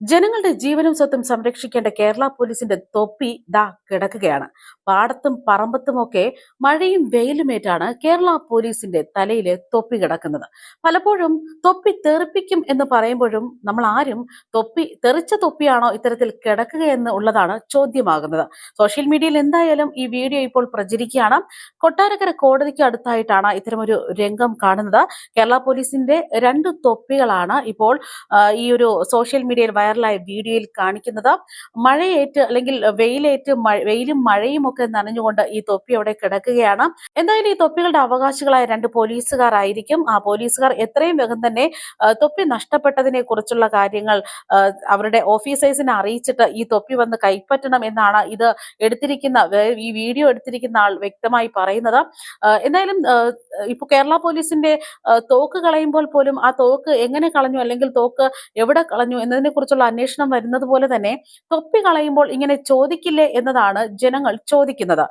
ജനങ്ങളുടെ ജീവനും സ്വത്തും സംരക്ഷിക്കേണ്ട കേരള പോലീസിന്റെ തൊപ്പി ദാ കിടക്കുകയാണ്. പാടത്തും പറമ്പത്തുമൊക്കെ മഴയും വെയിലുമേറ്റാണ് കേരള പോലീസിന്റെ തലയിലെ തൊപ്പി കിടക്കുന്നത്. പലപ്പോഴും തൊപ്പി തെറിപ്പിക്കും എന്ന് പറയുമ്പോഴും നമ്മൾ ആരും തൊപ്പി തെറിച്ച തൊപ്പിയാണോ ഇത്തരത്തിൽ കിടക്കുക എന്ന് ഉള്ളതാണ് ചോദ്യമാകുന്നത്. സോഷ്യൽ മീഡിയയിൽ എന്തായാലും ഈ വീഡിയോ ഇപ്പോൾ പ്രചരിക്കുകയാണ്. കൊട്ടാരക്കര കോടതിക്ക് അടുത്തായിട്ടാണ് ഇത്തരമൊരു രംഗം കാണുന്നത്. കേരള പോലീസിന്റെ രണ്ട് തൊപ്പികളാണ് ഇപ്പോൾ ഈ ഒരു സോഷ്യൽ മീഡിയയിൽ വൈറലായ വീഡിയോയിൽ കാണിക്കുന്നത്. മഴയേറ്റ് അല്ലെങ്കിൽ വെയിലേറ്റ് വെയിലും മഴയും ഒക്കെ നനഞ്ഞുകൊണ്ട് ഈ തൊപ്പി അവിടെ കിടക്കുകയാണ്. എന്തായാലും ഈ തൊപ്പികളുടെ അവകാശികളായ രണ്ട് പോലീസുകാരായിരിക്കും. ആ പോലീസുകാർ എത്രയും വേഗം തന്നെ തൊപ്പി നഷ്ടപ്പെട്ടതിനെ കുറിച്ചുള്ള കാര്യങ്ങൾ അവരുടെ ഓഫീസേഴ്സിനെ അറിയിച്ചിട്ട് ഈ തൊപ്പി വന്ന് കൈപ്പറ്റണം എന്നാണ് ഇത് എടുത്തിരിക്കുന്ന ഈ വീഡിയോ എടുത്തിരിക്കുന്ന ആൾ വ്യക്തമായി പറയുന്നത്. എന്തായാലും ഇപ്പൊ കേരള പോലീസിന്റെ തോക്ക് കളയുമ്പോൾ പോലും ആ തോക്ക് എങ്ങനെ കളഞ്ഞു അല്ലെങ്കിൽ തോക്ക് എവിടെ കളഞ്ഞു എന്നതിനെ അന്വേഷണം വരുന്നത് പോലെ തന്നെ തൊപ്പി കളയുമ്പോൾ ഇങ്ങനെ ചോദിക്കില്ലേ എന്നതാണ് ജനങ്ങൾ ചോദിക്കുന്നത്.